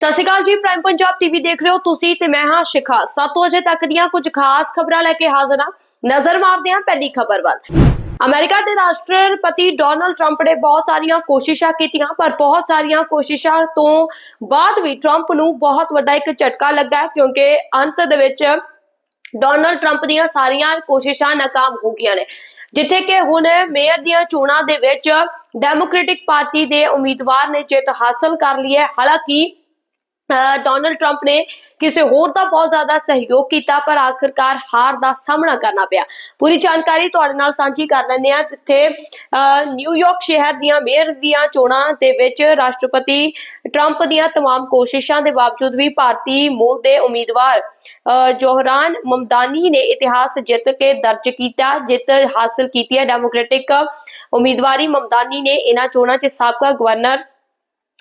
ਸਤਿ ਸ਼੍ਰੀ ਅਕਾਲ ਜੀ prime Punjab TV ਦੇਖ ਰਹੇ ਹੋ ਤੁਸੀਂ ਤੇ ਮੈਂ ਹਾਂ ਸ਼ਿਖਾ। 7 ਵਜੇ ਤੱਕ ਦੀਆਂ ਕੁਝ ਖਾਸ ਖਬਰਾਂ ਲੈ ਕੇ ਹਾਜ਼ਰ ਹਾਂ। ਨਜ਼ਰ ਮਾਰਦੇ ਹਾਂ ਪਹਿਲੀ ਖਬਰ ਵੱਲ। ਅਮਰੀਕਾ ਦੇ ਰਾਸ਼ਟਰਪਤੀ ਡੋਨਲਡ ਟਰੰਪ ਨੇ ਬਹੁਤ ਸਾਰੀਆਂ ਕੋਸ਼ਿਸ਼ਾਂ ਕੀਤੀਆਂ, ਪਰ ਬਹੁਤ ਸਾਰੀਆਂ ਕੋਸ਼ਿਸ਼ਾਂ ਤੋਂ ਬਾਅਦ ਵੀ ਟਰੰਪ ਨੂੰ ਬਹੁਤ ਵੱਡਾ ਇੱਕ ਝਟਕਾ ਲੱਗਾ ਕਿਉਂਕਿ ਅੰਤ ਦੇ ਵਿੱਚ ਡੋਨਲਡ ਟਰੰਪ ਦੀਆਂ ਸਾਰੀਆਂ ਕੋਸ਼ਿਸ਼ਾਂ ਨਾਕਾਮ ਹੋ ਗਈਆਂ ਨੇ। ਜਿੱਥੇ ਕਿ ਹੁਣ ਮੇਅਰ ਦੀਆਂ ਚੋਣਾਂ ਦੇ ਵਿੱਚ ਡੈਮੋਕ੍ਰੈਟਿਕ ਪਾਰਟੀ ਦੇ ਉਮੀਦਵਾਰ ਨੇ ਜਿੱਤ ਹਾਸਲ ਕਰ ਲਈ ਹੈ। ਹਾਲਾਂਕਿ ਡੋਨਲਡ ਟਰੰਪ ਨੇ ਕਿਸੇ ਹੋਰ ਦਾ ਬਹੁਤ ਜ਼ਿਆਦਾ ਸਹਿਯੋਗ ਕੀਤਾ ਪਰ ਆਖਿਰਕਾਰ ਹਾਰ ਦਾ ਸਾਹਮਣਾ ਕਰਨਾ ਪਿਆ ਪੂਰੀ ਜਾਣਕਾਰੀ ਤੁਹਾਡੇ ਨਾਲ ਸਾਂਝੀ ਕਰ ਲੈਂਦੇ ਆ ਜਿੱਥੇ ਅਹ ਨਿਊਯਾਰਕ ਸ਼ਹਿਰ ਦੀਆਂ ਮੇਅਰ ਦੀਆਂ ਚੋਣਾਂ ਦੇ ਵਿੱਚ ਰਾਸ਼ਟਰਪਤੀ ਟਰੰਪ ਦੀਆਂ तमाम ਕੋਸ਼ਿਸ਼ਾਂ ਦੇ ਬਾਵਜੂਦ ਵੀ ਭਾਰਤੀ ਮੂਲ ਦੇ ਉਮੀਦਵਾਰ ਅਹ ਜੋਹਰਾਨ ਮਮਦਾਨੀ ਨੇ ਇਤਿਹਾਸ ਜਿੱਤ ਕੇ ਦਰਜ ਕੀਤਾ ਜਿੱਤ ਹਾਸਲ ਕੀਤੀ ਹੈ ਡੈਮੋਕ੍ਰੈਟਿਕ ਉਮੀਦਵਾਰੀ ਮਮਦਾਨੀ ਨੇ ਇਹਨਾਂ ਚੋਣਾਂ 'ਚ ਸਾਬਕਾ ਗਵਰਨਰ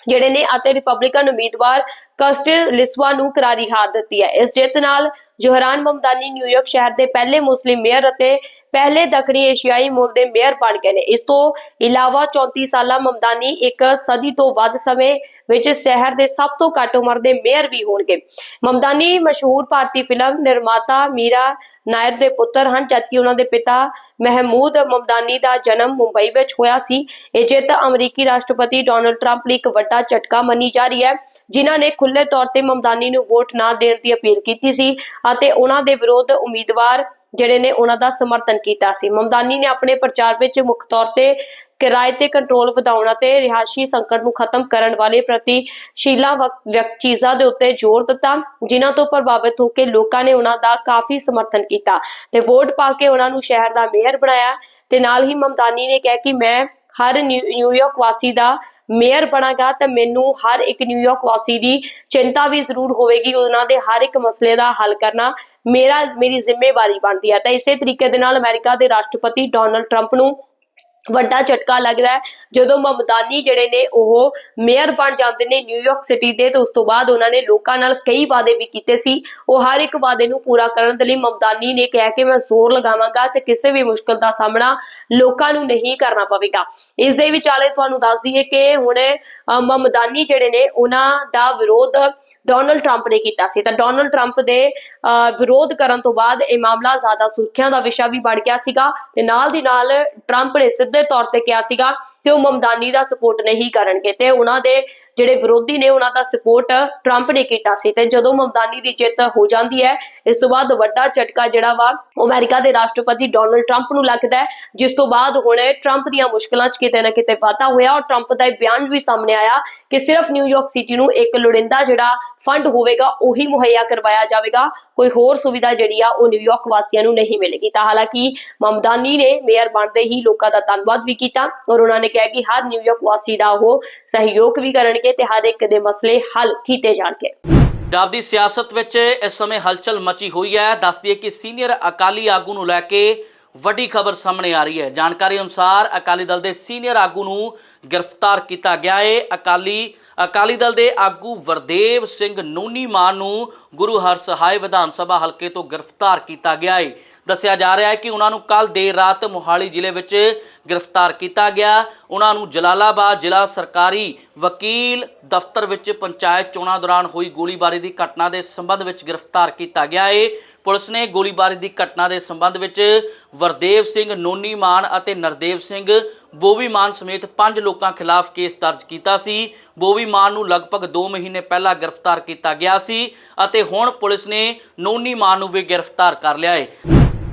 ਜਿਹੜੇ ਨੇ ਅਤੇ ਰਿਪਬਲਿਕਨ ਉਮੀਦਵਾਰ ਕਸਟਰ ਲਿਸਵਾ ਨੂੰ ਕਰਾਰੀ ਹਾਰ ਦਿੱਤੀ ਹੈ। ਇਸ ਜਿੱਤ ਨਾਲ ਜੋਹਰਾਨ ਮਮਦਾਨੀ ਨਿਊਯਾਰਕ ਸ਼ਹਿਰ ਦੇ ਪਹਿਲੇ ਮੁਸਲਿਮ ਮੇਅਰ ਅਤੇ ਪਹਿਲੇ ਦੱਖਣੀ ਏਸ਼ੀਆਈ ਮੂਲ ਦੇ ਮੇਅਰ ਬਣ ਗਏ ਨੇ। ਇਸ ਤੋਂ ਇਲਾਵਾ 34 ਸਾਲਾ ਮਮਦਾਨੀ ਇੱਕ ਸਦੀ ਤੋਂ ਵੱਧ ਸਮੇਂ ਵਿੱਚ ਸ਼ਹਿਰ ਦੇ ਸਭ ਤੋਂ ਘੱਟ ਉਮਰ ਦੇ ਮੇਅਰ ਵੀ ਹੋਣਗੇ। ਮਮਦਾਨੀ ਮਸ਼ਹੂਰ ਭਾਰਤੀ ਫਿਲਮ ਨਿਰਮਾਤਾ ਮੀਰਾ ਨਾਇਰ ਦੇ ਪੁੱਤਰ ਹਨ, ਜਦਕਿ ਉਹਨਾਂ ਦੇ ਪਿਤਾ ਮਹਿਮੂਦ ਮਮਦਾਨੀ ਦਾ ਜਨਮ ਮੁੰਬਈ ਵਿੱਚ ਹੋਇਆ ਸੀ। ਇਹ ਜਿੱਤ ਅਮਰੀਕੀ ਰਾਸ਼ਟਰਪਤੀ ਡੋਨਲਡ ਟਰੰਪ ਲਈ ਇੱਕ ਵੱਡਾ ਝਟਕਾ ਮੰਨੀ ਜਾ ਰਹੀ ਹੈ, ਜਿਨ੍ਹਾਂ ਨੇ ਖੁੱਲੇ ਤੌਰ ਤੇ ਮਮਦਾਨੀ ਨੂੰ ਵੋਟ ਨਾ ਦੇਣ ਦੀ ਅਪੀਲ ਕੀਤੀ ਸੀ ਅਤੇ ਉਹਨਾਂ ਦੇ ਵਿਰੁੱਧ ਉਮੀਦਵਾਰ ਜਿਹੜੇ ਨੇ ਉਹਨਾਂ ਦਾ ਸਮਰਥਨ ਕੀਤਾ ਸੀ। ਮਮਦਾਨੀ ਨੇ ਆਪਣੇ ਪ੍ਰਚਾਰ ਵਿੱਚ ਮੁੱਖ ਤੌਰ ਤੇ ਕਿਰਾਏ ਤੇ ਕੰਟਰੋਲ ਵਧਾਉਣ ਅਤੇ ਰਿਹਾਇਸ਼ੀ ਸੰਕਟ ਨੂੰ ਖਤਮ ਕਰਨ ਵਾਲੇ ਪ੍ਰਤੀਸ਼ੀਲਾ ਵਕ- ਚੀਜ਼ਾਂ ਦੇ ਉੱਤੇ ਜ਼ੋਰ ਦਿੱਤਾ, ਜਿਨ੍ਹਾਂ ਤੋਂ ਪ੍ਰਭਾਵਿਤ ਹੋ ਕੇ ਲੋਕਾਂ ਨੇ ਉਹਨਾਂ ਦਾ ਕਾਫੀ ਸਮਰਥਨ ਕੀਤਾ ਤੇ ਵੋਟ ਪਾ ਕੇ ਉਹਨਾਂ ਨੂੰ ਸ਼ਹਿਰ ਦਾ ਮੇਅਰ ਬਣਾਇਆ। ਤੇ ਨਾਲ ਹੀ ਮਮਦਾਨੀ ਨੇ ਕਿਹਾ ਕਿ ਮੈਂ ਹਰ ਨਿਊ- ਨਿਊਯਾਰਕ ਵਾਸੀ ਦਾ ਮੇਅਰ ਬਣਾਗਾ ਤਾਂ ਮੈਨੂੰ ਹਰ ਇੱਕ ਨਿਊਯਾਰਕ ਵਾਸੀ ਦੀ ਚਿੰਤਾ ਵੀ ਜ਼ਰੂਰ ਹੋਵੇਗੀ। ਉਹਨਾਂ ਦੇ ਹਰ ਇੱਕ ਮਸਲੇ ਦਾ ਹੱਲ ਕਰਨਾ ਮੇਰਾ, ਮੇਰੀ ਜ਼ਿੰਮੇਵਾਰੀ ਬਣਦੀ ਹੈ। ਤਾਂ ਇਸੇ ਤਰੀਕੇ ਦੇ ਨਾਲ ਅਮਰੀਕਾ ਦੇ ਰਾਸ਼ਟਰਪਤੀ ਡੋਨਲਡ ਟਰੰਪ ਨੂੰ ਵੱਡਾ ਝਟਕਾ ਲੱਗਦਾ ਹੈ। ਜਦੋਂ ਮਮਦਾਨੀ ਜਿਹੜੇ ਨੇ, ਉਹ ਮੇਅਰ ਬਣ ਜਾਂਦੇ ਨੇ ਨਿਊਯਾਰਕ ਸਿਟੀ ਦੇ, ਤੇ ਉਸ ਤੋਂ ਬਾਅਦ ਉਹਨਾਂ ਨੇ ਲੋਕਾਂ ਨਾਲ ਕਈ ਵਾਅਦੇ ਵੀ ਕੀਤੇ ਸੀ। ਉਹ ਹਰ ਇੱਕ ਵਾਅਦੇ ਨੂੰ ਪੂਰਾ ਕਰਨ ਦੇ ਲਈ ਮਮਦਾਨੀ ਨੇ ਕਿਹਾ ਕਿ, ਮੈਂ ਜ਼ੋਰ ਲਗਾਵਾਂਗਾ ਤੇ ਕਿਸੇ ਵੀ ਮੁਸ਼ਕਲ ਦਾ ਸਾਹਮਣਾ ਲੋਕਾਂ ਨੂੰ ਨਹੀਂ ਕਰਨਾ ਪਵੇਗਾ। ਇਸ ਦੇ ਵਿਚਾਲੇ ਤੁਹਾਨੂੰ ਦੱਸ ਦਈਏ ਕਿ ਹੁਣ ਮਮਦਾਨੀ ਜਿਹੜੇ ਨੇ, ਉਹਨਾਂ ਦਾ ਵਿਰੋਧ ਡੋਨਲਡ ਟਰੰਪ ਨੇ ਕੀਤਾ ਸੀ। ਤਾਂ ਡੋਨਲਡ ਟਰੰਪ ਦੇ ਵਿਰੋਧ ਕਰਨ ਤੋਂ ਬਾਅਦ ਇਹ ਮਾਮਲਾ ਜ਼ਿਆਦਾ ਸੁਰਖੀਆਂ ਦਾ ਵਿਸ਼ਾ ਵੀ ਬਣ ਗਿਆ ਸੀਗਾ ਤੇ ਨਾਲ ਦੀ ਨਾਲ ਟਰੰਪ ਨੇ ਸਿੱਧੇ ਤੌਰ ਤੇ ਕਿਹਾ ਸੀਗਾ ਕਿ ਉਹ ਮਮਦਾਨੀ ਦਾ ਸਪੋਰਟ ਨਹੀਂ ਕਰਨਗੇ ਤੇ ਉਹਨਾਂ ਦੇ ਜਿਹੜੇ ਵਿਰੋਧੀ ਨੇ ਉਹਨਾਂ ਦਾ ਸਪੋਰਟ ਟਰੰਪ ਨੇ ਕੀਤਾ ਸੀ ਤੇ ਜਦੋਂ ਮਮਦਾਨੀ ਦੀ ਜਿੱਤ ਹੋ ਜਾਂਦੀ ਹੈ, ਇਸ ਤੋਂ ਬਾਅਦ ਵੱਡਾ ਝਟਕਾ ਜਿਹੜਾ ਵਾ ਉਹ ਅਮਰੀਕਾ ਦੇ ਰਾਸ਼ਟਰਪਤੀ ਡੋਨਲਡ ਟਰੰਪ ਨੂੰ ਲੱਗਦਾ ਜਿਸ ਤੋਂ ਬਾਅਦ ਹੁਣ ਟਰੰਪ ਦੀਆਂ ਮੁਸ਼ਕਲਾਂ 'ਚ ਕਿਤੇ ਨਾ ਕਿਤੇ ਵਾਧਾ ਹੋਇਆ ਔਰ ਟਰੰਪ ਦਾ ਇਹ ਬਿਆਨ ਵੀ ਸਾਹਮਣੇ ਆਇਆ ਕਿ ਸਿਰਫ ਨਿਊਯਾਰਕ ਸਿਟੀ ਨੂੰ ਇੱਕ ਲੋੜਿੰਦਾ ਜਿਹੜਾ ਫੰਡ ਹੋਵੇਗਾ, ਉਹੀ ਮੁਹੱਈਆ ਕਰਵਾਇਆ ਜਾਵੇਗਾ। ਕੋਈ ਹੋਰ ਸੁਵਿਧਾ ਜਿਹੜੀ ਆ, ਉਹ ਨਿਊਯਾਰਕ ਵਾਸੀਆਂ ਨੂੰ ਨਹੀਂ ਮਿਲੇਗੀ। ਤਾਂ ਹਾਲਾਂਕਿ ਮਮਦਾਨੀ ਨੇ ਮੇਅਰ ਬਣਦੇ ਹੀ ਲੋਕਾਂ ਦਾ ਧੰਨਵਾਦ ਵੀ ਕੀਤਾ ਔਰ ਉਹਨਾਂ ਨੇ ਕਿਹਾ ਕਿ ਹਰ ਨਿਊਯਾਰਕ ਵਾਸੀ ਦਾ ਉਹ ਸਹਿਯੋਗ ਵੀ ਕਰਨਗੇ ਤੇ ਹਰ ਇੱਕ ਦੇ ਮਸਲੇ ਹੱਲ ਕੀਤੇ ਜਾਣਗੇ। ਪੰਜਾਬ ਦੀ ਸਿਆਸਤ ਵਿੱਚ ਇਸ ਸਮੇਂ ਹਲਚਲ ਮਚੀ ਹੋਈ ਹੈ। ਦੱਸਦੀ ਹੈ ਕਿ ਸੀਨੀਅਰ ਅਕਾਲੀ ਆਗੂ ਨੂੰ ਲੈ ਕੇ ਵੱਡੀ ਖਬਰ ਸਾਹਮਣੇ ਆ ਰਹੀ ਹੈ। ਜਾਣਕਾਰੀ ਅਨੁਸਾਰ ਅਕਾਲੀ ਦਲ ਦੇ ਸੀਨੀਅਰ ਆਗੂ ਨੂੰ ਗ੍ਰਿਫਤਾਰ ਕੀਤਾ ਗਿਆ ਹੈ। ਅਕਾਲੀ ਅਕਾਲੀ ਦਲ ਦੇ ਆਗੂ ਵਰਦੇਵ ਸਿੰਘ ਨੂਨੀ ਮਾਨ ਨੂੰ ਗੁਰੂ ਹਰਸਹਾਏ ਵਿਧਾਨ ਸਭਾ ਹਲਕੇ ਤੋਂ ਗ੍ਰਿਫਤਾਰ ਕੀਤਾ ਗਿਆ ਹੈ ਦੱਸਿਆ ਜਾ ਰਿਹਾ ਹੈ ਕਿ ਉਹਨਾਂ ਨੂੰ ਕੱਲ ਦੇਰ ਰਾਤ ਮੋਹਾਲੀ ਜ਼ਿਲ੍ਹੇ ਵਿੱਚ ਗ੍ਰਿਫਤਾਰ ਕੀਤਾ ਗਿਆ। ਉਹਨਾਂ ਨੂੰ ਜਲਾਲਾਬਾਦ ਜ਼ਿਲ੍ਹਾ ਸਰਕਾਰੀ ਵਕੀਲ ਦਫ਼ਤਰ ਵਿੱਚ ਪੰਚਾਇਤ ਚੋਣਾਂ ਦੌਰਾਨ ਹੋਈ ਗੋਲੀਬਾਰੀ ਦੀ ਘਟਨਾ ਦੇ ਸੰਬੰਧ ਵਿੱਚ ਗ੍ਰਿਫਤਾਰ ਕੀਤਾ ਗਿਆ ਹੈ ਪੁਲਿਸ ਨੇ ਗੋਲੀਬਾਰੀ ਦੀ ਘਟਨਾ ਦੇ ਸੰਬੰਧ ਵਿੱਚ ਵਰਦੇਵ ਸਿੰਘ, ਨੋਨੀ ਮਾਨ ਅਤੇ ਨਰਦੇਵ ਸਿੰਘ ਬੋਵੀ ਮਾਨ ਸਮੇਤ ਪੰਜ ਲੋਕਾਂ ਖਿਲਾਫ ਕੇਸ ਦਰਜ ਕੀਤਾ ਸੀ। ਬੋਵੀ ਮਾਨ ਨੂੰ ਲਗਭਗ 2 ਮਹੀਨੇ ਪਹਿਲਾਂ ਗ੍ਰਿਫਤਾਰ ਕੀਤਾ ਗਿਆ ਸੀ ਅਤੇ ਹੁਣ ਪੁਲਿਸ ਨੇ ਨੋਨੀ ਮਾਨ ਨੂੰ ਵੀ ਗ੍ਰਿਫਤਾਰ ਕਰ ਲਿਆ ਹੈ।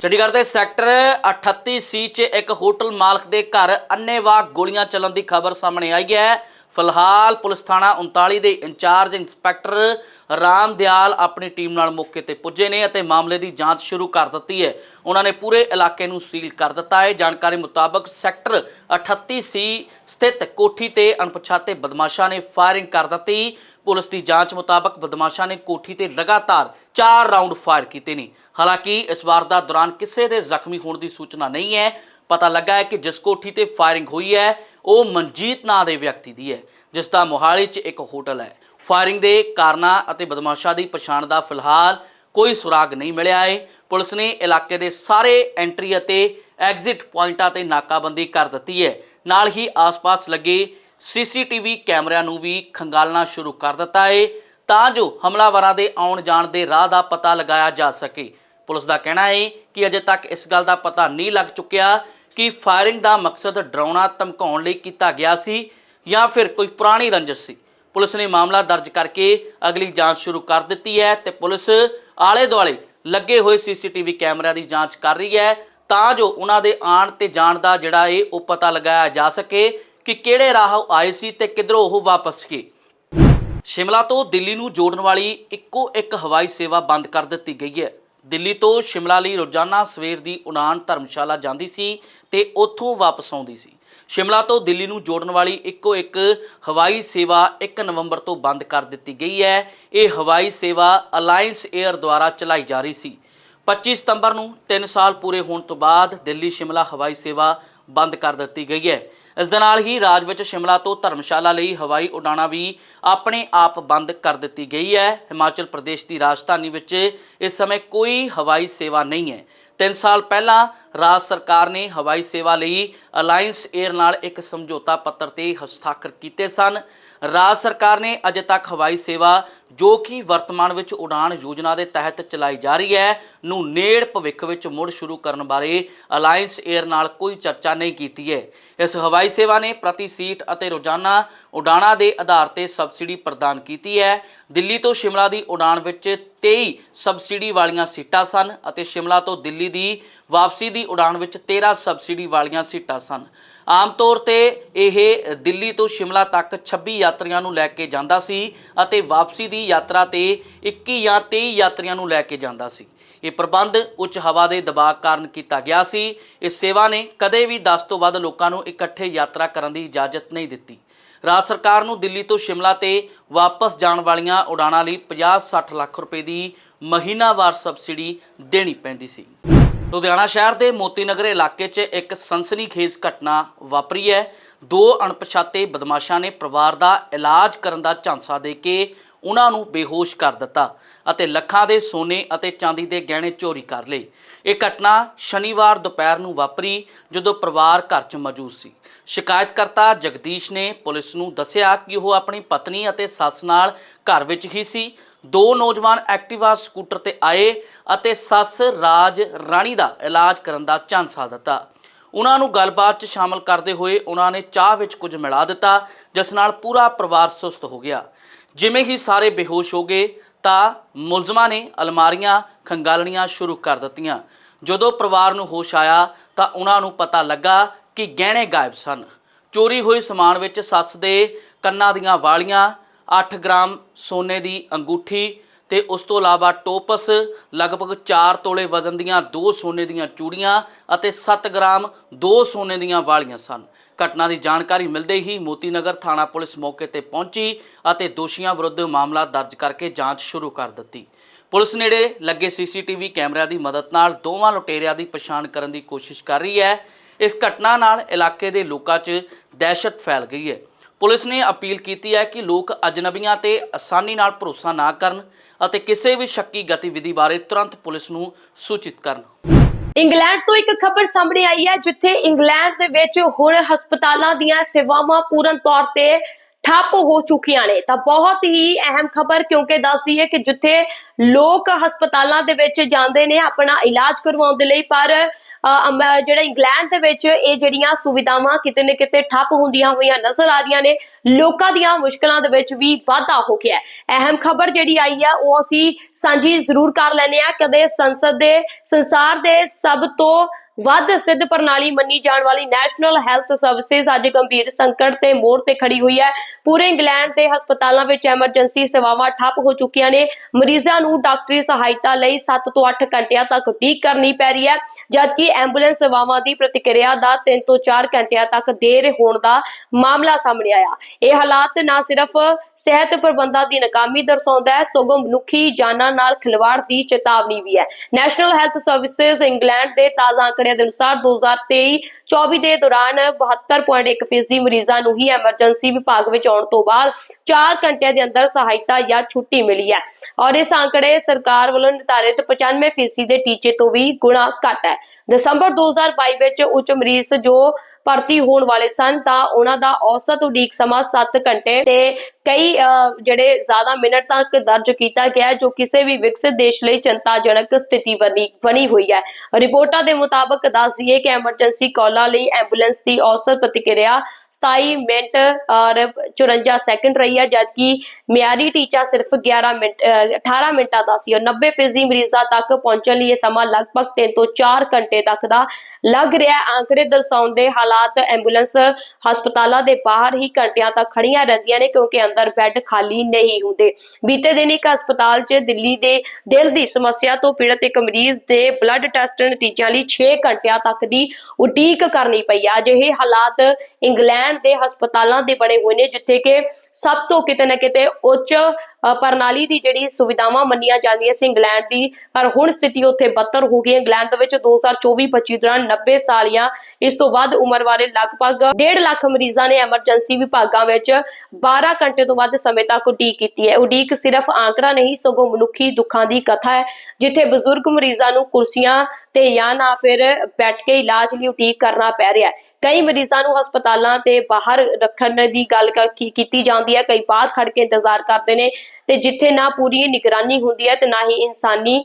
ਚੰਡੀਗੜ੍ਹ ਦੇ ਸੈਕਟਰ 38 ਸੀ 'ਚ ਇੱਕ ਹੋਟਲ ਮਾਲਕ ਦੇ ਘਰ ਅੰਨੇਵਾਹ ਗੋਲੀਆਂ ਚੱਲਣ ਦੀ ਖਬਰ ਸਾਹਮਣੇ ਆਈ ਹੈ। ਫਿਲਹਾਲ ਪੁਲਿਸ ਥਾਣਾ 39 ਦੇ ਇੰਚਾਰਜ ਇੰਸਪੈਕਟਰ ਰਾਮ ਦਿਆਲ ਆਪਣੀ ਟੀਮ ਨਾਲ ਮੌਕੇ ਤੇ ਪੁੱਜੇ ਨੇ ਅਤੇ ਮਾਮਲੇ ਦੀ ਜਾਂਚ ਸ਼ੁਰੂ ਕਰ ਦਿੱਤੀ ਹੈ। ਉਹਨਾਂ ਨੇ ਪੂਰੇ ਇਲਾਕੇ ਨੂੰ ਸੀਲ ਕਰ ਦਿੱਤਾ ਹੈ। ਜਾਣਕਾਰੀ ਮੁਤਾਬਕ ਸੈਕਟਰ 38 ਸੀ ਸਥਿਤ ਕੋਠੀ ਤੇ ਅਣਪਛਾਤੇ ਬਦਮਾਸ਼ਾਂ ਨੇ ਫਾਇਰਿੰਗ ਕਰ ਦਿੱਤੀ। ਪੁਲਿਸ ਦੀ ਜਾਂਚ ਮੁਤਾਬਕ ਬਦਮਾਸ਼ਾਂ ਨੇ ਕੋਠੀ ਤੇ ਲਗਾਤਾਰ 4 ਰਾਉਂਡ ਫਾਇਰ ਕੀਤੇ ਨੇ। ਹਾਲਾਂਕਿ ਇਸ ਵਾਰਦਾਤ ਦੌਰਾਨ ਕਿਸੇ ਦੇ ਜ਼ਖਮੀ ਹੋਣ ਦੀ ਸੂਚਨਾ ਨਹੀਂ ਹੈ। ਪਤਾ ਲੱਗਾ ਹੈ ਕਿ ਜਿਸ ਕੋਠੀ ਤੇ ਫਾਇਰਿੰਗ ਹੋਈ ਹੈ ਉਹ ਮਨਜੀਤ ਨਾਂ ਦੇ ਵਿਅਕਤੀ ਦੀ ਹੈ, ਜਿਸ ਦਾ ਮੋਹਾਲੀ 'ਚ ਇੱਕ ਹੋਟਲ ਹੈ। ਫਾਇਰਿੰਗ ਦੇ ਕਾਰਨਾਂ ਅਤੇ ਬਦਮਾਸ਼ਾਂ ਦੀ ਪਛਾਣ ਦਾ ਫਿਲਹਾਲ ਕੋਈ ਸੁਰਾਗ ਨਹੀਂ ਮਿਲਿਆ ਹੈ ਪੁਲਿਸ ਨੇ ਇਲਾਕੇ ਦੇ ਸਾਰੇ ਐਂਟਰੀ ਅਤੇ ਐਗਜ਼ਿਟ ਪੁਆਇੰਟਾਂ ਤੇ ਨਾਕਾਬੰਦੀ ਕਰ ਦਿੱਤੀ ਹੈ ਨਾਲ ਹੀ ਆਸ-ਪਾਸ ਲੱਗੇ ਸੀਸੀਟੀਵੀ ਕੈਮਰਿਆਂ ਨੂੰ ਵੀ ਖੰਗਾਲਣਾ ਸ਼ੁਰੂ ਕਰ ਦਿੱਤਾ ਹੈ ਤਾਂ ਜੋ ਹਮਲਾਵਰਾਂ ਦੇ ਆਉਣ ਜਾਣ ਦੇ ਰਾਹ ਦਾ ਪਤਾ ਲਗਾਇਆ ਜਾ ਸਕੇ। ਪੁਲਿਸ ਦਾ ਕਹਿਣਾ ਹੈ ਕਿ ਅਜੇ ਤੱਕ ਇਸ ਗੱਲ ਦਾ ਪਤਾ ਨਹੀਂ ਲੱਗ ਚੁੱਕਿਆ ਕਿ ਫਾਇਰਿੰਗ ਦਾ ਮਕਸਦ ਡਰਾਉਣਾ ਧਮਕਾਉਣ ਲਈ ਕੀਤਾ ਗਿਆ ਸੀ ਜਾਂ ਫਿਰ ਕੋਈ ਪੁਰਾਣੀ ਰੰਜਿਸ਼ ਸੀ। ਪੁਲਿਸ ਨੇ ਮਾਮਲਾ ਦਰਜ ਕਰਕੇ ਅਗਲੀ ਜਾਂਚ ਸ਼ੁਰੂ ਕਰ ਦਿੱਤੀ ਹੈ ਤੇ ਪੁਲਿਸ ਆਲੇ ਦੁਆਲੇ ਲੱਗੇ ਹੋਏ ਸੀਸੀਟੀਵੀ ਕੈਮਰਿਆਂ ਦੀ ਜਾਂਚ ਕਰ ਰਹੀ ਹੈ ਤਾਂ ਜੋ ਉਹਨਾਂ ਦੇ ਆਣ ਤੇ ਜਾਣ ਦਾ ਜਿਹੜਾ ਏ ਉਹ ਪਤਾ ਲਗਾਇਆ ਜਾ ਸਕੇ ਕਿ ਕਿਹੜੇ ਰਾਹ ਉਹ ਆਏ ਸੀ ਤੇ ਕਿੱਧਰੋਂ ਉਹ ਵਾਪਸ ਗਏ। ਸ਼ਿਮਲਾ ਤੋਂ ਦਿੱਲੀ ਨੂੰ ਜੋੜਨ ਵਾਲੀ ਇੱਕੋ ਇੱਕ ਹਵਾਈ ਸੇਵਾ ਬੰਦ ਕਰ ਦਿੱਤੀ ਗਈ ਹੈ। ਦਿੱਲੀ ਤੋਂ ਸ਼ਿਮਲਾ ਲਈ ਰੋਜ਼ਾਨਾ ਸਵੇਰ ਦੀ ਉਡਾਨ ਧਰਮਸ਼ਾਲਾ ਜਾਂਦੀ ਸੀ ਤੇ ਉੱਥੋਂ ਵਾਪਸ ਆਉਂਦੀ ਸੀ। ਸ਼ਿਮਲਾ ਤੋਂ ਦਿੱਲੀ ਨੂੰ ਜੋੜਨ ਵਾਲੀ ਇੱਕੋ ਇੱਕ ਹਵਾਈ ਸੇਵਾ 1 ਨਵੰਬਰ ਤੋਂ ਬੰਦ ਕਰ ਦਿੱਤੀ ਗਈ ਹੈ। ਇਹ ਹਵਾਈ ਸੇਵਾ ਅਲਾਈਅੰਸ 에ਅਰ ਦੁਆਰਾ ਚਲਾਈ ਜਾ ਰਹੀ ਸੀ। 25 ਸਤੰਬਰ ਨੂੰ 3 ਸਾਲ ਪੂਰੇ ਹੋਣ ਤੋਂ ਬਾਅਦ ਦਿੱਲੀ ਸ਼ਿਮਲਾ ਹਵਾਈ ਸੇਵਾ ਬੰਦ ਕਰ ਦਿੱਤੀ ਗਈ ਹੈ। ਇਸ ਦੇ ਨਾਲ ਹੀ ਰਾਜ ਵਿੱਚ ਸ਼ਿਮਲਾ ਤੋਂ ਧਰਮਸ਼ਾਲਾ ਲਈ ਹਵਾਈ ਉਡਾਣਾਂ ਵੀ ਆਪਣੇ ਆਪ ਬੰਦ ਕਰ ਦਿੱਤੀ ਗਈ ਹੈ। ਹਿਮਾਚਲ ਪ੍ਰਦੇਸ਼ ਦੀ ਰਾਜਧਾਨੀ ਵਿੱਚ ਇਸ ਸਮੇਂ ਕੋਈ ਹਵਾਈ ਸੇਵਾ ਨਹੀਂ ਹੈ। 3 ਸਾਲ ਪਹਿਲਾਂ ਰਾਜ ਸਰਕਾਰ ਨੇ ਹਵਾਈ ਸੇਵਾ ਲਈ ਅਲਾਈਅੰਸ 에ਅਰ ਨਾਲ ਇੱਕ ਸਮਝੌਤਾ ਪੱਤਰ ਤੇ ਹਸਤਾਖਰ ਕੀਤੇ ਸਨ। ਰਾਜ ਸਰਕਾਰ ਨੇ ਅਜੇ ਤੱਕ ਹਵਾਈ ਸੇਵਾ ਜੋ ਕਿ ਵਰਤਮਾਨ ਵਿੱਚ ਉਡਾਨ ਯੋਜਨਾ ਦੇ ਤਹਿਤ ਚਲਾਈ ਜਾ ਰਹੀ ਹੈ ਨੂੰ ਨੇੜ ਭਵਿੱਖ ਵਿੱਚ ਮੁੜ ਸ਼ੁਰੂ ਕਰਨ ਬਾਰੇ ਅਲਾਈਅੰਸ 에ਅਰ ਨਾਲ ਕੋਈ ਚਰਚਾ ਨਹੀਂ ਕੀਤੀ ਹੈ। ਇਸ ਹਵਾਈ ਸੇਵਾ ਨੇ ਪ੍ਰਤੀ ਸੀਟ ਅਤੇ ਰੋਜ਼ਾਨਾ ਉਡਾਣਾਂ ਦੇ ਆਧਾਰ ਤੇ ਸਬਸਿਡੀ ਪ੍ਰਦਾਨ ਕੀਤੀ ਹੈ। ਦਿੱਲੀ ਤੋਂ ਸ਼ਿਮਲਾ ਦੀ ਉਡਾਣ ਵਿੱਚ 23 ਸਬਸਿਡੀ ਵਾਲੀਆਂ ਸੀਟਾਂ ਸਨ ਅਤੇ ਸ਼ਿਮਲਾ ਤੋਂ ਦਿੱਲੀ ਦੀ ਵਾਪਸੀ ਦੀ ਉਡਾਣ ਵਿੱਚ 13 ਸਬਸਿਡੀ ਵਾਲੀਆਂ ਸੀਟਾਂ ਸਨ। ਆਮ ਤੌਰ ਤੇ ਇਹ ਦਿੱਲੀ ਤੋਂ ਸ਼ਿਮਲਾ ਤੱਕ 26 ਯਾਤਰੀਆਂ ਨੂੰ ਲੈ ਕੇ ਜਾਂਦਾ ਸੀ ਅਤੇ ਵਾਪਸੀ ਦੀ ਯਾਤਰਾ ਤੇ 21 ਜਾਂ 23 ਯਾਤਰੀਆਂ ਨੂੰ ਲੈ ਕੇ ਜਾਂਦਾ ਸੀ। ਇਹ ਪ੍ਰਬੰਧ ਉੱਚ ਹਵਾ ਦੇ ਦਬਾਅ ਕਾਰਨ ਕੀਤਾ ਗਿਆ ਸੀ। ਇਸ ਸੇਵਾ ਨੇ ਕਦੇ ਵੀ 10 ਤੋਂ ਵੱਧ ਲੋਕਾਂ ਨੂੰ ਇਕੱਠੇ ਯਾਤਰਾ ਕਰਨ ਦੀ ਇਜਾਜ਼ਤ ਨਹੀਂ ਦਿੱਤੀ। ਰਾਜ ਸਰਕਾਰ ਨੂੰ ਦਿੱਲੀ ਤੋਂ ਸ਼ਿਮਲਾ ਤੇ ਵਾਪਸ ਜਾਣ ਵਾਲੀਆਂ ਉਡਾਣਾਂ ਲਈ 50-60 ਲੱਖ ਰੁਪਏ ਦੀ ਮਹੀਨਾਵਾਰ ਸਬਸਿਡੀ ਦੇਣੀ ਪੈਂਦੀ ਸੀ। ਲੁਧਿਆਣਾ ਸ਼ਹਿਰ ਦੇ ਮੋਤੀ ਨਗਰ ਇਲਾਕੇ 'ਚ ਇੱਕ ਸਨਸਨੀਖੇਜ਼ ਘਟਨਾ ਵਾਪਰੀ ਹੈ। ਦੋ ਅਣਪਛਾਤੇ ਬਦਮਾਸ਼ਾਂ ਨੇ ਪਰਿਵਾਰ ਦਾ ਇਲਾਜ ਕਰਨ ਦਾ ਝਾਂਸਾ ਦੇ ਕੇ ਉਹਨਾਂ ਨੂੰ ਬੇਹੋਸ਼ ਕਰ ਦਿੱਤਾ ਅਤੇ ਲੱਖਾਂ ਦੇ ਸੋਨੇ ਅਤੇ ਚਾਂਦੀ ਦੇ ਗਹਿਣੇ ਚੋਰੀ ਕਰ ਲਏ। ਇਹ ਘਟਨਾ ਸ਼ਨੀਵਾਰ ਦੁਪਹਿਰ ਨੂੰ ਵਾਪਰੀ ਜਦੋਂ ਪਰਿਵਾਰ ਘਰ 'ਚ ਮੌਜੂਦ ਸੀ। ਸ਼ਿਕਾਇਤਕਰਤਾ ਜਗਦੀਸ਼ ਨੇ ਪੁਲਿਸ ਨੂੰ ਦੱਸਿਆ ਕਿ ਉਹ ਆਪਣੀ ਪਤਨੀ ਅਤੇ ਸੱਸ ਨਾਲ ਘਰ ਵਿੱਚ ਹੀ ਸੀ। ਦੋ ਨੌਜਵਾਨ ਐਕਟਿਵਾ ਸਕੂਟਰ ਤੇ ਆਏ ਅਤੇ ਸੱਸ ਰਾਜ ਰਾਣੀ ਦਾ ਇਲਾਜ ਕਰਨ ਦਾ ਝਾਂਸਾ ਦਿੱਤਾ। ਉਹਨਾਂ ਨੂੰ ਗੱਲਬਾਤ 'ਚ ਸ਼ਾਮਲ ਕਰਦੇ ਹੋਏ ਉਹਨਾਂ ਨੇ ਚਾਹ ਵਿੱਚ ਕੁਝ ਮਿਲਾ ਦਿੱਤਾ, ਜਿਸ ਨਾਲ ਪੂਰਾ ਪਰਿਵਾਰ ਸੁਸਤ ਹੋ ਗਿਆ। ਜਿਵੇਂ ਹੀ ਸਾਰੇ ਬੇਹੋਸ਼ ਹੋ ਗਏ ਤਾਂ ਮੁਲਜ਼ਮਾਂ ਨੇ ਅਲਮਾਰੀਆਂ, ਖੰਗਾਲਣੀਆਂ ਸ਼ੁਰੂ ਕਰ ਦਿੱਤੀਆਂ। ਜਦੋਂ ਪਰਿਵਾਰ ਨੂੰ ਹੋਸ਼ ਆਇਆ ਤਾਂ ਉਹਨਾਂ ਨੂੰ ਪਤਾ ਲੱਗਾ ਕਿ ਗਹਿਣੇ ਗਾਇਬ ਸਨ। ਚੋਰੀ ਹੋਈ ਸਮਾਨ ਵਿੱਚ ਸੱਸ ਦੇ ਕੰਨਾਂ ਦੀਆਂ ਵਾਲੀਆਂ 8 ਗ੍ਰਾਮ ਸੋਨੇ ਦੀ ਅੰਗੂਠੀ ਤੇ ਉਸ ਤੋਂ ਇਲਾਵਾ ਟੋਪਸ, ਲਗਭਗ 4 ਤੋਲੇ ਵਜ਼ਨ ਦੀਆਂ ਦੋ ਸੋਨੇ ਦੀਆਂ ਚੂੜੀਆਂ ਅਤੇ 7 ਗ੍ਰਾਮ ਦੋ ਸੋਨੇ ਦੀਆਂ ਵਾਲੀਆਂ ਸਨ। ਘਟਨਾ ਦੀ ਜਾਣਕਾਰੀ ਮਿਲਦੇ ਹੀ ਮੋਤੀ ਨਗਰ ਥਾਣਾ ਪੁਲਿਸ ਮੌਕੇ ਤੇ ਪਹੁੰਚੀ ਅਤੇ ਦੋਸ਼ੀਆਂ ਵਿਰੁੱਧ ਮਾਮਲਾ ਦਰਜ ਕਰਕੇ ਜਾਂਚ ਸ਼ੁਰੂ ਕਰ ਦਿੱਤੀ। ਪੁਲਿਸ ਨੇੜੇ ਲੱਗੇ ਸੀਸੀਟੀਵੀ ਕੈਮਰਿਆਂ ਦੀ ਮਦਦ ਨਾਲ ਦੋਵਾਂ ਲੁਟੇਰਿਆਂ ਦੀ ਪਛਾਣ ਕਰਨ ਦੀ ਕੋਸ਼ਿਸ਼ ਕਰ ਰਹੀ ਹੈ। ਇਸ ਘਟਨਾ ਨਾਲ ਇਲਾਕੇ ਦੇ ਲੋਕਾਂ 'ਚ ਦਹਿਸ਼ਤ ਫੈਲ ਗਈ ਹੈ। ਪੁਲਿਸ ਨੇ ਅਪੀਲ ਕੀਤੀ ਹੈ ਕਿ ਲੋਕ ਅਜਨਬੀਆਂ ਤੇ ਆਸਾਨੀ ਨਾਲ ਭਰੋਸਾ ਨਾ ਕਰਨ ਅਤੇ ਕਿਸੇ ਵੀ ਸ਼ੱਕੀ ਗਤੀਵਿਧੀ ਬਾਰੇ ਤੁਰੰਤ ਪੁਲਿਸ ਨੂੰ ਸੂਚਿਤ ਕਰਨ। ਇੰਗਲੈਂਡ ਤੋਂ ਇੱਕ ਖਬਰ ਸਾਹਮਣੇ ਆਈ ਹੈ, ਜਿੱਥੇ ਇੰਗਲੈਂਡ ਦੇ ਵਿੱਚ ਹੁਣ ਹਸਪਤਾਲਾਂ ਦੀਆਂ ਸੇਵਾਵਾਂ ਪੂਰਨ ਤੌਰ ਤੇ ਠੱਪ ਹੋ ਚੁੱਕੀਆਂ ਨੇ। ਤਾਂ ਬਹੁਤ ਹੀ ਅਹਿਮ ਖਬਰ ਕਿਉਂਕਿ ਦੱਸਦੀ ਹੈ ਕਿ ਜਿੱਥੇ ਲੋਕ ਹਸਪਤਾਲਾਂ ਦੇ ਵਿੱਚ ਜਾਂਦੇ ਨੇ, ਆਪਣਾ ਇਲਾਜ ਕਰਵਾਉਣ ਦੇ ਲਈ, ਪਰ ਜਿਹੜਾ ਇੰਗਲੈਂਡ ਦੇ ਵਿੱਚ ਇਹ ਜਿਹੜੀਆਂ ਸੁਵਿਧਾਵਾਂ ਕਿਤੇ ਨਾ ਕਿਤੇ ਠੱਪ ਹੁੰਦੀਆਂ ਹੋਈਆਂ ਨਜ਼ਰ ਆ ਰਹੀਆਂ ਨੇ, ਲੋਕਾਂ ਦੀਆਂ ਮੁਸ਼ਕਲਾਂ ਦੇ ਵਿੱਚ ਵੀ ਵਾਧਾ ਹੋ ਗਿਆ ਅਹਿਮ ਖਬਰ ਜਿਹੜੀ ਆਈ ਆ ਉਹ ਅਸੀਂ ਸਾਂਝੀ ਜ਼ਰੂਰ ਕਰ ਲੈਨੇ ਆ ਕਦੇ ਸੰਸਦ ਦੇ, ਸੰਸਾਰ ਦੇ ਸਭ ਤੋਂ ਵੱਧ ਸਿੱਧ ਪ੍ਰਣਾਲੀ ਮੰਨੀ ਜਾਣ ਵਾਲੀ ਨੈਸ਼ਨਲ ਹੈਲਥ ਸਰਵਿਸਿਜ਼ ਅੱਜ ਗੰਭੀਰ ਸੰਕਟ ਤੇ ਮੋੜ ਤੇ ਖੜੀ ਹੋਈ ਹੈ। ਪੂਰੇ ਇੰਗਲੈਂਡ ਦੇ ਹਸਪਤਾਲਾਂ ਵਿੱਚ ਐਮਰਜੈਂਸੀ ਸੇਵਾਵਾਂ ਠੱਪ ਹੋ ਚੁੱਕੀਆਂ ਨੇ। ਮਰੀਜ਼ਾਂ ਨੂੰ ਡਾਕਟਰੀ ਸਹਾਇਤਾ ਲਈ 7 ਤੋਂ 8 ਘੰਟਿਆਂ ਤੱਕ ਉਡੀਕ ਕਰਨੀ ਪੈ ਰਹੀ ਹੈ, ਜਦਕਿ ਐਂਬੂਲੈਂਸ ਸੇਵਾਵਾਂ ਦੀ ਪ੍ਰਤੀਕਿਰਿਆ ਦਾ 3 ਤੋਂ 4 ਘੰਟਿਆਂ ਤੱਕ ਦੇਰ ਹੋਣ ਦਾ ਮਾਮਲਾ ਸਾਹਮਣੇ ਆਇਆ। ਇਹ ਹਾਲਾਤ ਨਾ ਸਿਰਫ ਸਿਹਤ ਪ੍ਰਬੰਧਾਂ ਦੀ ਨਾਕਾਮੀ ਦਰਸਾਉਂਦਾ ਹੈ, ਸਗੋਂ ਮਨੁੱਖੀ ਜਾਨਾਂ ਨਾਲ ਖਿਲਵਾੜ ਦੀ ਚੇਤਾਵਨੀ ਵੀ ਹੈ। ਨੈਸ਼ਨਲ ਹੈਲਥ ਸਰਵਿਸਿਜ਼ ਇੰਗਲੈਂਡ ਦੇ ਤਾਜ਼ਾ ਅੰਕੜਿਆਂ ਦੇ ਅਨੁਸਾਰ 2023 24 ਦੇ ਦੌਰਾਨ 72.1% ਮਰੀਜ਼ਾਂ ਨੂੰ ਹੀ ਐਮਰਜੈਂਸੀ ਵਿਭਾਗ ਵਿੱਚ ਆਉਣ ਤੋਂ ਬਾਅਦ 4 ਘੰਟਿਆਂ ਦੇ ਅੰਦਰ ਸਹਾਇਤਾ ਜਾਂ ਛੁੱਟੀ ਮਿਲੀ ਹੈ। ਔਰ ਇਸ ਅੰਕੜੇ ਸਰਕਾਰ ਵੱਲੋਂ ਨਿਰਧਾਰਿਤ 95% ਫੀਸਦੀ ਦੇ ਟੀਚੇ ਤੋਂ ਵੀ ਗੁਣਾ ਘੱਟ ਹੈ। ਦਸੰਬਰ 2022 ਵਿੱਚ ਉੱਚ ਮਰੀਜ਼ ਜੋ ਭਰਤੀ ਹੋਣ ਵਾਲੇ ਸਨ, ਤਾਂ ਉਹਨਾਂ ਦਾ ਔਸਤ ਉਡੀਕ ਸਮਾਂ 7 ਘੰਟੇ ਤੇ ਕਈ ਜਿਹੜੇ ਜ਼ਿਆਦਾ ਮਿੰਟ ਤੱਕ ਦਰਜ ਕੀਤਾ ਗਿਆ ਜੋ ਕਿਸੇ ਵੀ ਵਿਕਸਿਤ ਦੇਸ਼ ਲਈ ਚਿੰਤਾਜਨਕ ਸਥਿਤੀ ਬਣੀ ਬਣੀ ਹੋਈ ਹੈ। ਰਿਪੋਰਟਾਂ ਦੇ ਮੁਤਾਬਕ ਦੱਸ ਦਈਏ ਕਿ ਐਮਰਜੈਂਸੀ ਕਾਲਾਂ ਲਈ ਐਂਬੂਲੈਂਸ ਦੀ ਔਸਤ ਪ੍ਰਤੀਕਿਰਿਆ 27 ਮਿੰਟ, ਔਰ 54 ਸੈਕਿੰਡ ਰਹੀ ਹੈ ਜਦਕਿ ਮਿਆਰੀ ਟੀਚਾ ਸਿਰਫ 11 ਮਿੰਟ 18 ਮਿੰਟਾਂ ਦਾ ਸੀ, ਔਰ 90% ਮਰੀਜ਼ਾਂ ਤੱਕ ਪਹੁੰਚਣ ਲਈ ਇਹ ਸਮਾਂ ਲਗਭਗ 3 ਤੋਂ 4 ਘੰਟੇ ਤੱਕ ਦਾ ਲੱਗ ਰਿਹਾ ਆંકੜੇ ਦਰਸਾਉਂਦੇ ਹਾਲਾਤ ਐਂਬੂਲੈਂਸ ਹਸਪਤਾਲਾਂ ਦੇ ਬਾਹਰ ਹੀ ਘੰਟਿਆਂ ਤੱਕ ਖੜੀਆਂ ਰਹਿੰਦੀਆਂ ਨੇ, ਕਿਉਂਕਿ ਅੰਦਰ ਬੈੱਡ ਖਾਲੀ ਨਹੀਂ ਹੁੰਦੇ। ਬੀਤੇ ਦਿਨ ਇੱਕ ਹਸਪਤਾਲ 'ਚ ਦਿੱਲੀ ਦੇ ਦਿਲ ਦੀ ਸਮੱਸਿਆ ਤੋਂ ਪੀੜਤ ਇੱਕ ਮਰੀਜ਼ ਦੇ ਬਲੱਡ ਟੈਸਟ ਨਤੀਜਿਆਂ ਲਈ 6 ਘੰਟਿਆਂ ਤੱਕ ਦੀ ਉਡੀਕ ਕਰਨੀ ਪਈ ਹੈ ਅਜਿਹੇ ਹਾਲਾਤ ਇੰਗਲੈਂਡ ਦੇ ਹਸਪਤਾਲਾਂ ਦੇ ਬਣੇ ਹੋਏ ਨੇ, ਜਿੱਥੇ ਕਿ ਸਭ ਤੋਂ ਕਿਤੇ ਨਾ ਕਿਤੇ ਉੱਚ ਪ੍ਰਣਾਲੀ ਦੀ ਜਿਹੜੀ ਸੁਵਿਧਾਵਾਂ ਮੰਨੀਆਂ ਜਾਂਦੀਆਂ ਸੀ ਇੰਗਲੈਂਡ ਦੀ। ਪਰ ਹੁਣ ਸਥਿਤੀ ਉੱਥੇ ਬੱਤਰ ਹੋ ਗਈ ਇੰਗਲੈਂਡ ਦੇ ਵਿੱਚ 2024-25 ਦੌਰਾਨ 90 ਸਾਲੀਆਂ, ਇਸ ਤੋਂ ਵੱਧ ਉਮਰ ਵਾਲੇ ਲਗਭਗ 1.5 ਲੱਖ ਮਰੀਜ਼ਾਂ ਨੇ ਐਮਰਜੈਂਸੀ ਵਿਭਾਗਾਂ ਵਿੱਚ 12 ਘੰਟੇ ਤੋਂ ਵੱਧ ਸਮੇਂ ਤੱਕ ਉਡੀਕ ਕੀਤੀ ਹੈ। ਉਡੀਕ ਸਿਰਫ ਆંકੜਾ ਨਹੀਂ, ਸਗੋਂ ਮਨੁੱਖੀ ਦੁੱਖਾਂ ਦੀ ਕਥਾ ਹੈ, ਜਿੱਥੇ ਬਜ਼ੁਰਗ ਮਰੀਜ਼ਾਂ ਨੂੰ ਕੁਰਸੀਆਂ ਤੇ ਜਾਂ ਨਾ ਫਿਰ ਬੈਠ ਕੇ ਇਲਾਜ ਲਈ ਉਡੀਕ ਕਰਨਾ ਪੈ ਰਿਹਾ ਹੈ। ਕਈ ਮਰੀਜ਼ਾਂ ਨੂੰ ਹਸਪਤਾਲਾਂ ਤੇ ਬਾਹਰ ਰੱਖਣ ਦੀ ਗੱਲ ਕੀਤੀ ਜਾਂਦੀ ਹੈ, ਕਈ ਬਾਹਰ ਖੜ ਕੇ ਇੰਤਜ਼ਾਰ ਕਰਦੇ ਨੇ ਤੇ ਜਿੱਥੇ ਨਾ ਪੂਰੀ ਨਿਗਰਾਨੀ ਹੁੰਦੀ ਹੈ ਤੇ ਨਾ ਹੀ ਇਨਸਾਨੀ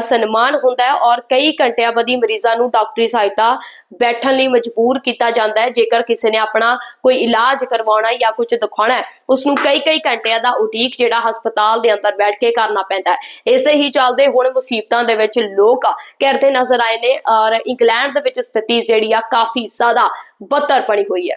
ਸਨਮਾਨ ਹੁੰਦਾ ਹੈ ਔਰ ਕਈ ਘੰਟਿਆਂ ਬੱਧੀ ਮਰੀਜ਼ਾਂ ਨੂੰ ਡਾਕਟਰੀ ਸਹਾਇਤਾ ਬੈਠਣ ਲਈ ਮਜਬੂਰ ਕੀਤਾ ਜਾਂਦਾ ਹੈ। ਜੇਕਰ ਕਿਸੇ ਨੇ ਆਪਣਾ ਕੋਈ ਇਲਾਜ ਕਰਵਾਉਣਾ ਹੈ ਜਾਂ ਕੁਝ ਦਿਖਾਉਣਾ ਹੈ ਉਸ ਨੂੰ ਕਈ ਕਈ ਘੰਟਿਆਂ ਦਾ ਉਡੀਕ ਜਿਹੜਾ ਹਸਪਤਾਲ ਦੇ ਅੰਦਰ ਬੈਠ ਕੇ ਕਰਨਾ ਪੈਂਦਾ ਹੈ। ਇਸੇ ਹੀ ਚੱਲਦੇ ਹੁਣ ਮੁਸੀਬਤਾਂ ਦੇ ਵਿੱਚ ਲੋਕ ਘਿਰਦੇ ਨਜ਼ਰ ਆਏ ਨੇ ਔਰ ਇੰਗਲੈਂਡ ਦੇ ਵਿੱਚ ਸਥਿਤੀ ਜਿਹੜੀ ਆ ਕਾਫੀ ਜ਼ਿਆਦਾ ਬਦਤਰ ਬਣੀ ਹੋਈ ਹੈ।